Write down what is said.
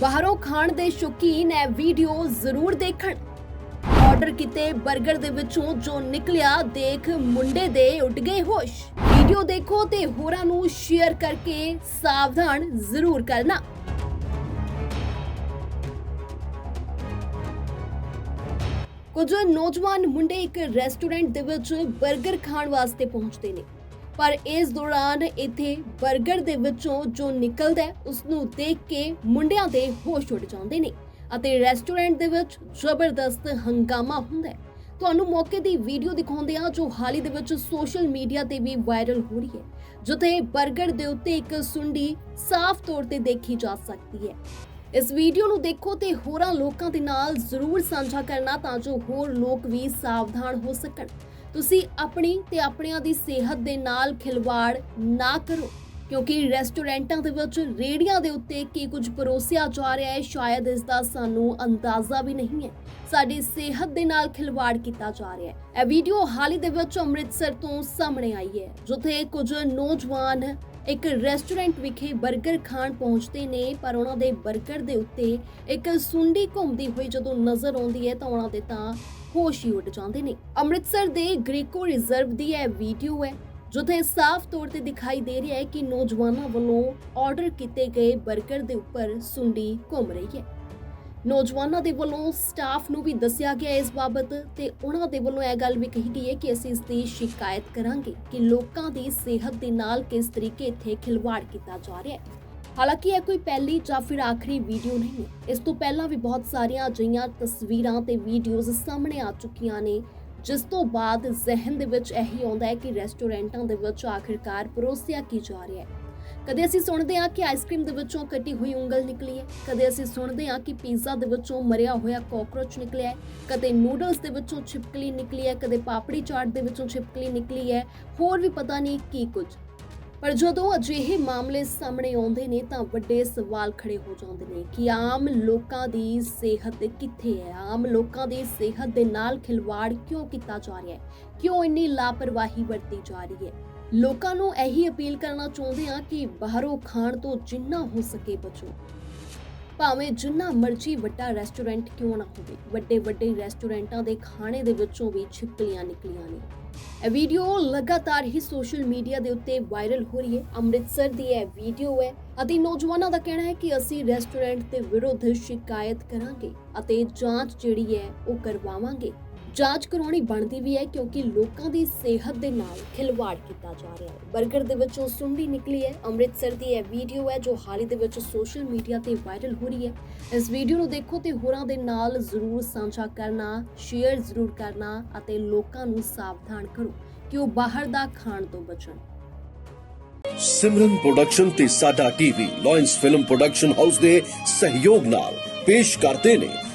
ਬਾਹਰੋਂ ਖਾਣ ਦੇ ਸ਼ੌਕੀਨ ਇਹ ਵੀਡੀਓ ਜ਼ਰੂਰ ਦੇਖਣ। ਆਰਡਰ ਕੀਤੇ 버ਗਰ ਦੇ ਵਿੱਚੋਂ ਜੋ ਨਿਕਲਿਆ, ਦੇਖ ਮੁੰਡੇ ਦੇ ਉੱਡ ਗਏ ਹੋਸ਼। ਵੀਡੀਓ ਦੇਖੋ ਤੇ ਹੋਰਾਂ ਨੂੰ ਸ਼ੇਅਰ ਕਰਕੇ ਸਾਵਧਾਨ ਜ਼ਰੂਰ ਕਰਨਾ। ਕੁਝ ਨੌਜਵਾਨ ਮੁੰਡੇ ਇੱਕ ਰੈਸਟੋਰੈਂਟ ਦੇ ਵਿੱਚ 버ਗਰ ਖਾਣ ਵਾਸਤੇ ਪਹੁੰਚਦੇ ਨੇ। ਪਰ ਇਸ ਦੌਰਾਨ ਇੱਥੇ 버ਗਰ ਦੇ ਵਿੱਚੋਂ ਜੋ ਨਿਕਲਦਾ ਹੈ, ਉਸ ਨੂੰ ਦੇਖ ਕੇ ਮੁੰਡਿਆਂ ਦੇ ਹੋਸ਼ ਉੱਡ ਜਾਂਦੇ ਨੇ ਅਤੇ ਰੈਸਟੋਰੈਂਟ ਦੇ ਵਿੱਚ ਜ਼ਬਰਦਸਤ ਹੰਗਾਮਾ ਹੁੰਦਾ ਹੈ। ਤੁਹਾਨੂੰ ਮੌਕੇ ਦੀ ਵੀਡੀਓ ਦਿਖਾਉਂਦੇ ਆ ਜੋ ਹਾਲ ਹੀ ਦੇ ਵਿੱਚ ਸੋਸ਼ਲ ਮੀਡੀਆ ਤੇ ਵੀ ਵਾਇਰਲ ਹੋ ਰਹੀ ਹੈ ਜਿੱਥੇ 버ਗਰ ਦੇ ਉੱਤੇ ਇੱਕ ਸੁੰਡੀ ਸਾਫ਼ ਤੌਰ ਤੇ ਦੇਖੀ ਜਾ ਸਕਦੀ ਹੈ। ਇਸ ਵੀਡੀਓ ਨੂੰ ਦੇਖੋ ਤੇ ਹੋਰਾਂ ਲੋਕਾਂ ਦੇ ਨਾਲ ਜ਼ਰੂਰ ਸਾਂਝਾ ਕਰਨਾ ਤਾਂ ਜੋ ਹੋਰ ਲੋਕ ਵੀ ਸਾਵਧਾਨ ਹੋ ਸਕਣ। ਤੁਸੀਂ ਆਪਣੀ ਤੇ ਆਪਣਿਆਂ ਦੀ ਸਿਹਤ ਦੇ ਨਾਲ ਖਿਲਵਾੜ ਨਾ ਕਰੋ। ਕਿਉਂਕਿ ਰੈਸਟੋਰੈਂਟਾਂ ਦੇ ਵਿੱਚ ਰੇੜੀਆਂ ਦੇ ਉੱਤੇ ਕੀ ਕੁਝ ਪਰੋਸਿਆ ਜਾ ਰਿਹਾ ਹੈ, ਸ਼ਾਇਦ ਇਸ ਦਾ ਸਾਨੂੰ ਅੰਦਾਜ਼ਾ ਵੀ ਨਹੀਂ ਹੈ। ਸਾਡੀ ਸਿਹਤ ਦੇ ਨਾਲ ਖਿਲਵਾੜ ਕੀਤਾ ਜਾ ਰਿਹਾ ਹੈ। ਇਹ ਵੀਡੀਓ ਹਾਲ ਹੀ ਦੇ ਵਿੱਚ ਅੰਮ੍ਰਿਤਸਰ ਤੋਂ ਸਾਹਮਣੇ ਆਈ ਹੈ, ਜਿੱਥੇ ਕੁਝ ਨੌਜਵਾਨ ਇੱਕ ਰੈਸਟੋਰੈਂਟ ਵਿਖੇ 버ਗਰ ਖਾਣ ਪਹੁੰਚਦੇ ਨੇ, ਪਰ ਉਹਨਾਂ ਦੇ 버ਗਰ ਦੇ ਉੱਤੇ ਇੱਕ ਸੁੰਡੀ ਘੁੰਮਦੀ ਹੋਈ ਜਦੋਂ ਨਜ਼ਰ ਆਉਂਦੀ ਹੈ ਤਾਂ ਉਹਨਾਂ ਦੇ ਤਾਂ ਹੋਸ਼ ਹੀ ਉੱਡ ਜਾਂਦੇ ਨੇ। ਅੰਮ੍ਰਿਤਸਰ ਦੇ ਗ੍ਰੇਕੋ ਰਿਜ਼ਰਵ ਦੀ ਇਹ ਵੀਡੀਓ ਹੈ, ਜਿੱਥੇ ਸਾਫ਼ ਤੌਰ ਤੇ ਦਿਖਾਈ ਦੇ ਰਿਹਾ ਹੈ ਕਿ ਨੌਜਵਾਨਾਂ ਵੱਲੋਂ ਆਰਡਰ ਕੀਤੇ ਗਏ 버ਗਰ ਦੇ ਉੱਪਰ ਸੁੰਡੀ ਘੁੰਮ ਰਹੀ ਹੈ। ਨੌਜਵਾਨਾਂ ਦੇ ਵੱਲੋਂ ਸਟਾਫ ਨੂੰ ਵੀ ਦੱਸਿਆ ਗਿਆ ਇਸ ਬਾਬਤ ਤੇ ਉਹਨਾਂ ਦੇ ਵੱਲੋਂ ਇਹ ਗੱਲ ਵੀ ਕਹੀ ਗਈ ਹੈ ਕਿ ਅਸੀਂ ਇਸ ਦੀ ਸ਼ਿਕਾਇਤ ਕਰਾਂਗੇ ਕਿ ਲੋਕਾਂ ਦੀ ਸਿਹਤ ਦੇ ਨਾਲ ਕਿਸ ਤਰੀਕੇ ਇੱਥੇ ਖਿਲਵਾੜ ਕੀਤਾ ਜਾ ਰਿਹਾ ਹੈ। ਹਾਲਾਂਕਿ ਇਹ ਕੋਈ ਪਹਿਲੀ ਜਾਂ ਫਿਰ ਆਖਰੀ ਵੀਡੀਓ ਨਹੀਂ ਇਸ ਤੋਂ ਪਹਿਲਾਂ ਵੀ ਬਹੁਤ ਸਾਰੀਆਂ ਅਜਿਹੀਆਂ ਤਸਵੀਰਾਂ ਤੇ ਵੀਡੀਓਜ਼ ਸਾਹਮਣੇ ਆ ਚੁੱਕੀਆਂ ਨੇ, ਜਿਸ ਤੋਂ ਬਾਅਦ ਜ਼ਿਹਨ ਦੇ ਵਿੱਚ ਇਹੀ ਆਉਂਦਾ ਹੈ ਕਿ ਰੈਸਟੋਰੈਂਟਾਂ ਦੇ ਵਿੱਚ ਆਖਿਰਕਾਰ ਪਰੋਸਿਆ ਕੀ ਜਾ ਰਿਹਾ ਹੈ। ਕਦੇ ਅਸੀਂ ਸੁਣਦੇ ਹਾਂ ਕਿ ਆਈਸਕ੍ਰੀਮ ਦੇ ਵਿੱਚੋਂ ਕੱਟੀ ਹੋਈ ਉਂਗਲ ਨਿਕਲੀ ਹੈ, ਕਦੇ ਅਸੀਂ ਸੁਣਦੇ ਹਾਂ ਕਿ ਪੀਜ਼ਾ ਦੇ ਵਿੱਚੋਂ ਮਰਿਆ ਹੋਇਆ ਕਾਕਰੋਚ ਨਿਕਲਿਆ ਹੈ, ਕਦੇ ਨੂਡਲਸ ਦੇ ਵਿੱਚੋਂ ਛਿਪਕਲੀ ਨਿਕਲੀ ਹੈ, ਕਦੇ ਪਾਪੜੀ ਚਾਟ ਦੇ ਵਿੱਚੋਂ ਛਿਪਕਲੀ ਨਿਕਲੀ ਹੈ, ਹੋਰ ਵੀ ਪਤਾ ਨਹੀਂ ਕੀ ਕੁਝ। ਪਰ ਜਦੋਂ ਅਜਿਹੇ ਮਾਮਲੇ ਸਾਹਮਣੇ ਆਉਂਦੇ ਨੇ ਤਾਂ ਵੱਡੇ ਸਵਾਲ ਖੜੇ ਹੋ ਜਾਂਦੇ ਨੇ ਕਿ ਆਮ ਲੋਕਾਂ ਦੀ ਸਿਹਤ ਕਿੱਥੇ ਹੈ? ਆਮ ਲੋਕਾਂ ਦੀ ਸਿਹਤ ਦੇ ਨਾਲ ਖਿਲਵਾੜ ਕਿਉਂ ਕੀਤਾ ਜਾ ਰਿਹਾ ਹੈ? ਕਿਉਂ ਇੰਨੀ ਲਾਪਰਵਾਹੀ ਵਰਤੀ ਜਾ ਰਹੀ ਹੈ? ਲੋਕਾਂ ਨੂੰ ਇਹੀ ਅਪੀਲ ਕਰਨਾ ਚਾਹੁੰਦੇ ਹਾਂ ਕਿ ਬਾਹਰੋਂ ਖਾਣ ਤੋਂ ਜਿੰਨਾ ਹੋ ਸਕੇ ਬਚੋ। ਭਾਵੇਂ ਜਿੰਨਾ ਮਰਜ਼ੀ ਵੱਡਾ ਰੈਸਟੋਰੈਂਟ ਕਿਉਂ ਨਾ ਹੋਵੇ ਵੱਡੇ ਵੱਡੇ ਰੈਸਟੋਰੈਂਟਾਂ ਦੇ ਖਾਣੇ ਦੇ ਵਿੱਚੋਂ ਵੀ ਛਿਪਕਲੀਆਂ ਨਿਕਲੀਆਂ ਨੇ। ਇਹ ਵੀਡੀਓ ਲਗਾਤਾਰ ਹੀ ਸੋਸ਼ਲ ਮੀਡੀਆ ਦੇ ਉੱਤੇ ਵਾਇਰਲ ਹੋ ਰਹੀ ਹੈ। ਅੰਮ੍ਰਿਤਸਰ ਦੀ ਇਹ ਵੀਡੀਓ ਹੈ ਅਤੇ ਨੌਜਵਾਨਾਂ ਦਾ ਕਹਿਣਾ ਹੈ ਕਿ ਅਸੀਂ ਰੈਸਟੋਰੈਂਟ ਦੇ ਵਿਰੁੱਧ ਸ਼ਿਕਾਇਤ ਕਰਾਂਗੇ ਅਤੇ ਜਾਂਚ ਜਿਹੜੀ ਹੈ ਉਹ ਕਰਵਾਵਾਂਗੇ। ਜਾਂਚ ਕਰਾਉਣੀ ਬਣਦੀ ਵੀ ਹੈ ਕਿਉਂਕਿ ਲੋਕਾਂ ਦੀ ਸਿਹਤ ਦੇ ਨਾਲ ਖਿਲਵਾੜ ਕੀਤਾ ਜਾ ਰਿਹਾ ਹੈ। 버ਗਰ ਦੇ ਵਿੱਚੋਂ ਸੁੰਡੀ ਨਿਕਲੀ ਹੈ। ਅੰਮ੍ਰਿਤਸਰ ਦੀ ਇਹ ਵੀਡੀਓ ਹੈ ਜੋ ਹਾਲ ਹੀ ਦੇ ਵਿੱਚ ਸੋਸ਼ਲ ਮੀਡੀਆ ਤੇ ਵਾਇਰਲ ਹੋ ਰਹੀ ਹੈ। ਇਸ ਵੀਡੀਓ ਨੂੰ ਦੇਖੋ ਤੇ ਹੋਰਾਂ ਦੇ ਨਾਲ ਜ਼ਰੂਰ ਸਾਂਝਾ ਕਰਨਾ, ਸ਼ੇਅਰ ਜ਼ਰੂਰ ਕਰਨਾ ਅਤੇ ਲੋਕਾਂ ਨੂੰ ਸਾਵਧਾਨ ਕਰੋ ਕਿ ਉਹ ਬਾਹਰ ਦਾ ਖਾਣ ਤੋਂ ਬਚਣ। ਸਿਮਰਨ ਪ੍ਰੋਡਕਸ਼ਨ ਤੇ ਸਾਡਾ TV lions film production house ਦੇ ਸਹਿਯੋਗ ਨਾਲ ਪੇਸ਼ ਕਰਦੇ ਨੇ